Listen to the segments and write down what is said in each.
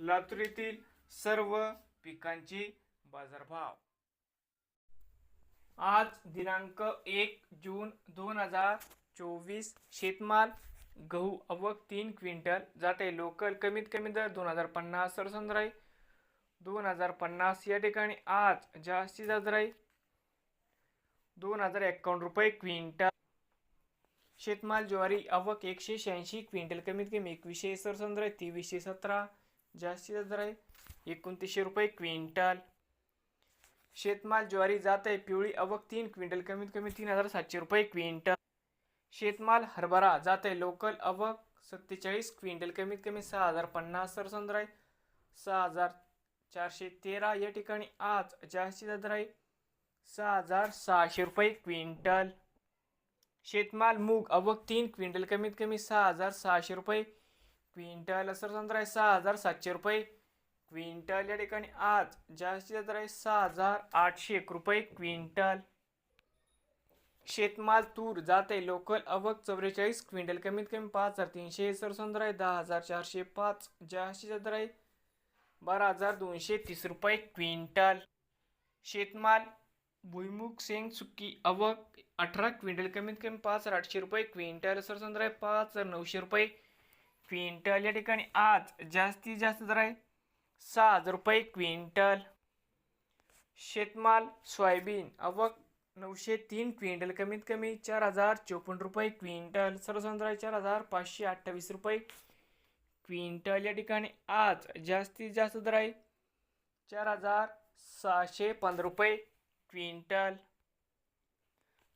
लातूर येथील सर्व पिकांचे बाजारभाव. आज दिनांक एक जून दोन हजार चोवीस शेतमाल गहू अवक तीन क्विंटल जाते लोकल कमीत कमी दर दोन हजार पन्नास सरसंद्र आहे दोन हजार पन्नास या ठिकाणी आज जास्तीत जास्त आहे दोन हजार एकावन्न रुपये क्विंटल. शेतमाल ज्वारी अवक एकशे शहाऐंशी क्विंटल कमीत कमी एकवीसशे सरसंद्र तेवीसशे सतरा. जास्तीत जास्त आहे एकोणतीसशे रुपये क्विंटल. शेतमाल ज्वारी जात आहे पिवळी आवक तीन क्विंटल कमीत कमी तीन हजार सातशे रुपये क्विंटल. शेतमाल हरभरा जात आहे लोकल आवक सत्तेचाळीस क्विंटल कमीत कमी सहा हजार पन्नास सरसंद्र आहे सहा हजार चारशे तेरा. या ठिकाणी आज जास्तीत जास्त आहे सहा हजार सहाशे रुपये क्विंटल. शेतमाल मूग अवक तीन क्विंटल कमीत कमी सहा हजार सहाशे रुपये क्विंटल सरसंद्र आहे सहा हजार सातशे रुपये. क्विंटल या ठिकाणी आज जास्तीत जास्त आहे सहा हजार आठशे एक रुपये. क्विंटल शेतमाल तूर जाते लोकल अवक चौवेचाळीस क्विंटल कमीत कमी पाच हजार तीनशे. सरसंद्र आहे दहा हजार चारशे पाच जास्तीत जास्त आहे बारा हजार दोनशे तीस रुपये. क्विंटल शेतमाल भुईमुख सेंग सुकी अवक अठरा क्विंटल कमीत कमी पाच हजार आठशे रुपये. क्विंटल सरसंद्र आहे पाच हजार नऊशे रुपये. क्विंटल या ठिकाणी आज जास्तीत जास्त दर आहे सहा हजार रुपये क्विंटल. शेतमाल सोयाबीन अवक नऊशे तीन क्विंटल कमीत कमी चार हजार चोपन्न रुपये क्विंटल. सरसंद्र चार हजार पाचशे अठ्ठावीस रुपये क्विंटल. या ठिकाणी आज जास्तीत जास्त दर आहे चार हजार सहाशे पंधरा रुपये क्विंटल.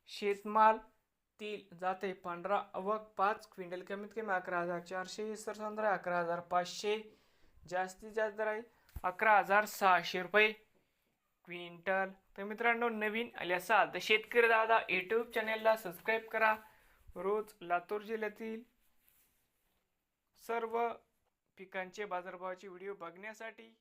शेतमाल तील जाते. पंधरा अवक पाच क्विंटल कमीत कमी अकरा हजार चारशे सर आहे अकरा हजार पाचशे. जास्तीत जास्त दर आहे अकरा हजार सहाशे रुपये. क्विंटल. तर मित्रांनो नवीन आले असाल तर शेतकरी दादा यूट्यूब चॅनेलला सबस्क्राईब करा. रोज लातूर जिल्ह्यातील सर्व पिकांचे बाजारभावाचे व्हिडिओ बघण्यासाठी